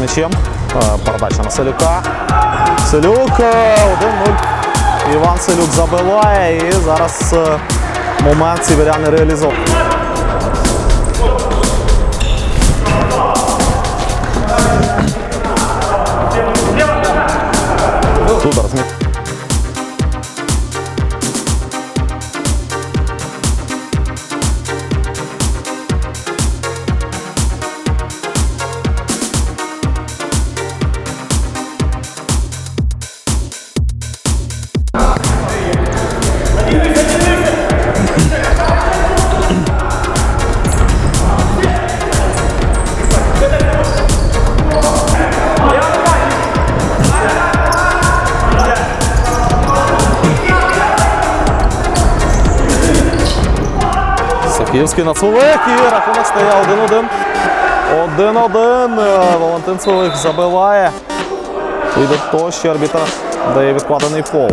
м'ячем. Е, Передача на Селюка. Селюк е, 1-0. Іван Селюк забиває і зараз е, момент сіверяни реалізовує. Дудар з м'я- на Цулик і рахунок стає 1-1. 1-1. Е, Валентин Цулик забиває. І до того, що арбітр дає відкладений фол.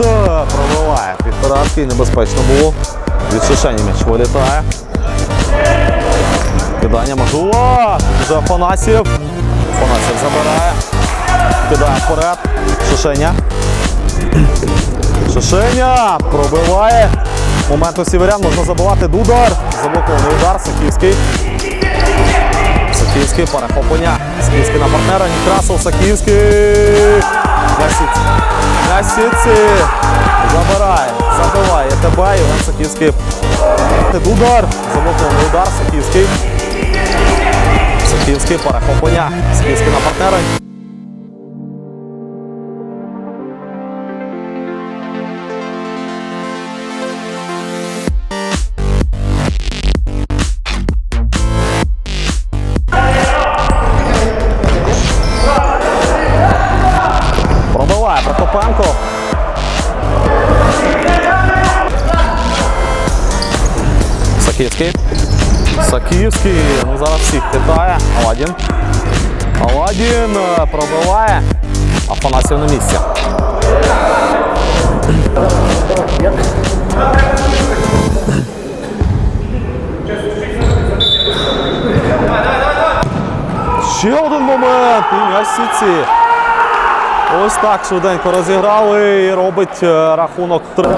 Е, пробиває. Підпиратки небезпечно було. Від Шишені м'яч вилітає. Кидання. Тут Вже Афанасів. Афанасів забирає. Кидає вперед. Шишеня. Шишеня пробиває. Момент у сіверян можна забивати. Дудар. Заблокований удар. Саківський. Саківський перехоплення. Саківський на партнера. Некрасов. Саківський. На Гасіці. Забирає. Забиває. ТБ. Євген Саківський. Удар. Заблокований удар. Саківський. Саківський перехоплення. Саківський на партнера. Саківський. Саківський. Ну зараз всіх хитає. Аладін. Аладін е, пробиває. Афанасів на місці. Ще один момент. І м'яч. Ось так швиденько розіграли і робить е, рахунок 3.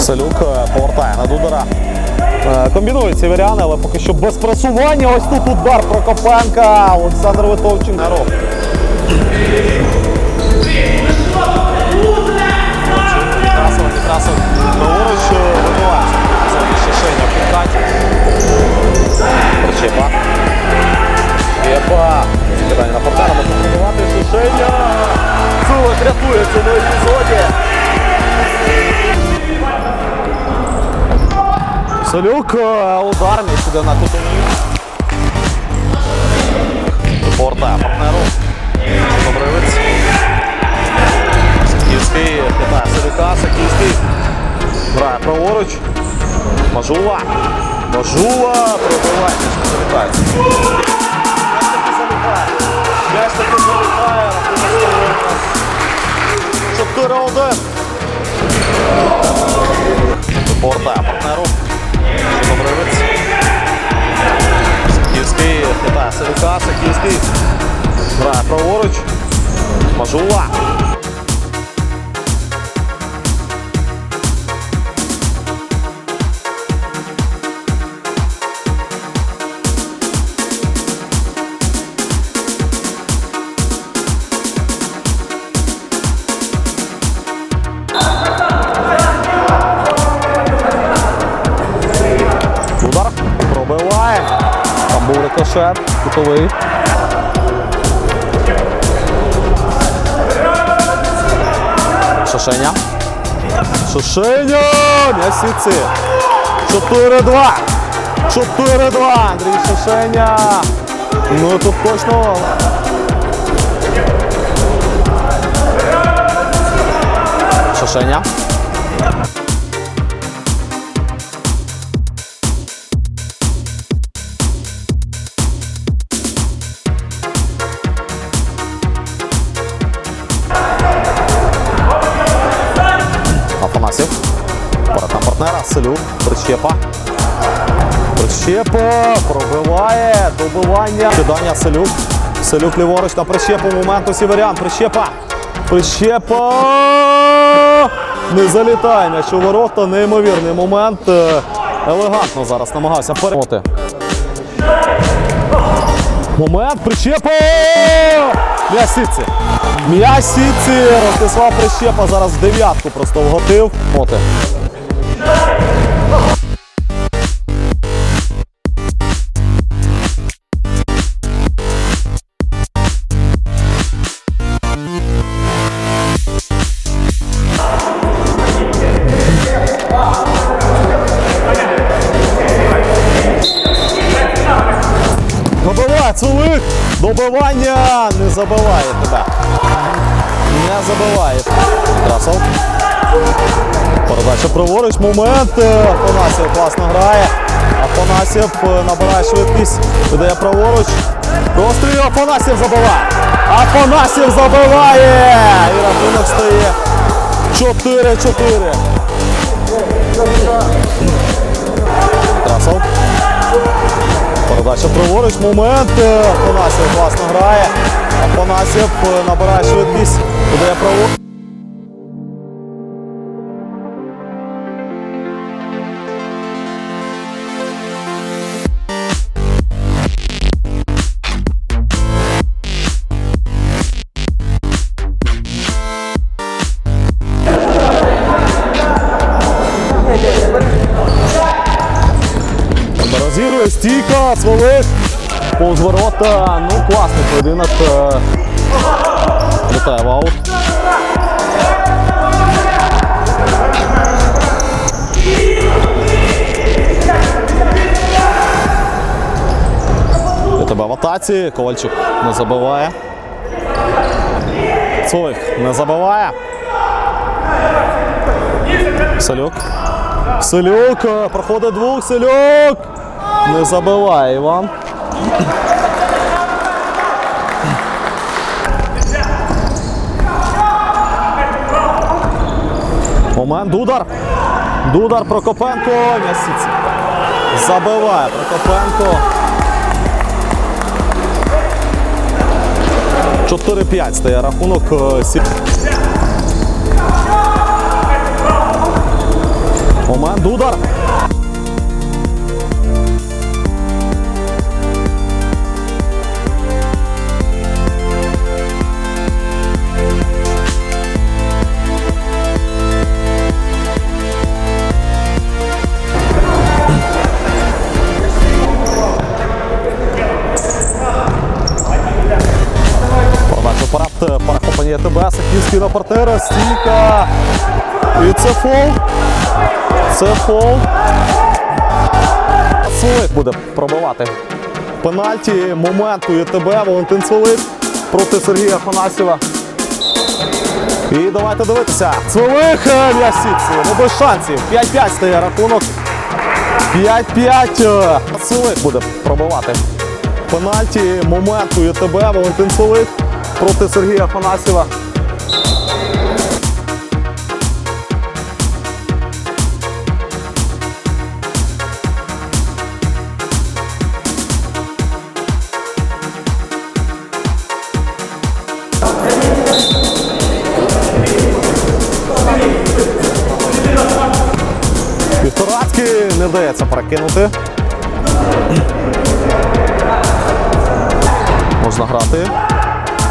Салюк е, повертає на Дудора. Е, Комбінують сіверяни, але поки що без пресування. Ось тут удар Прокопенка. Олександр Витовченко. Салюк, е, удар м'яч на кутові. Повертає партнеру. Добривець. Саківський питає Салюка, Саківський. Грає праворуч. Мажула. Мажула пробиває. М'яч таки залітає. М'яч таки залітає. Шишеня. Шишеня! М'ясіці. 4-2. 4-2. Андрій Шишеня. Ну тут точно. Шишеня. Селюк. Прищепа. Прищепа. Пробиває. Добивання. Кидання Селюк. Селюк ліворуч на прищепу. Моменту Сіверян. Прищепа. Прищепа. Не залітає м'яч у ворота. Неймовірний момент. Е, Елегантно зараз намагався перемоти. Момент, прищепа! М'ясіці. М'ясіці. Ростислав Прищепа зараз дев'ятку просто вготив. Моти. Добивання! Не забиває тебе. Не забиває. Красов. Передача праворуч. Момент. Афанасів класно грає. Афанасів набирає швидкість. Видає праворуч. Простріл Афанасів забиває. Афанасів забиває! І рахунок стає 4-4. Передача праворуч, момент. е, Афанасів класно грає. Афанасів е, набирає швидкість, подає праворуч. Ну, класний поєдинок. е, Літає в аут. Тебе в атаці. Ковальчук не забиває. Цолих не забиває. Салюк. Селюк, е, проходить двох, Селюк! Не забиває Іван. Момент, Дудар. Дудар Прокопенко. М'ясіці. Забиває Прокопенко. 4-5 стає рахунок. е, Момент, удар. Партнера, стійка. І це фол. Це фол. Сволик буде пробивати пенальті. Момент у ЄТБ. Валентин Сволик проти Сергія Афанасьєва. І давайте дивитися. Цволих м'ясіці. Ну без шансів. 5-5 стає рахунок. 5-5. Цволих буде пробивати пенальті. Момент у ЄТБ. Валентин Цволик проти Сергія Афанасьєва. Півторацьки не вдається перекинути. Можна грати.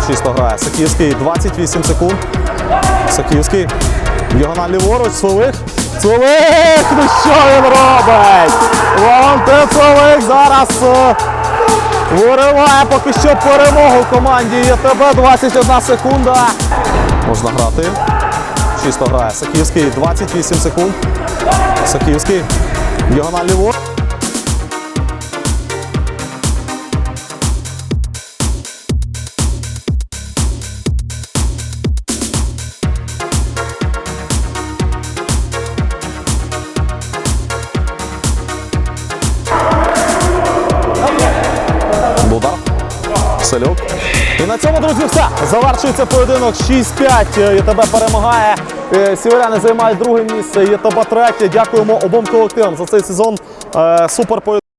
Чисто грає Саківський. 28 секунд. Саківський. Діагональ ліворуч. Сволих. Сволих! Ну що він робить? Валентин Сволих зараз е, вириває поки що перемогу команді ЄТБ. 21 секунда. Можна грати. чисто грає. Саківський 28 секунд. Саківський. Діагональ ліво. Дудар. І на цьому, друзі, все. Завершується поєдинок 6-5. ЄТБ перемагає. Е, Сіверяни займають друге місце. Є третє. Дякуємо обом колективам за цей сезон. Е, Супер.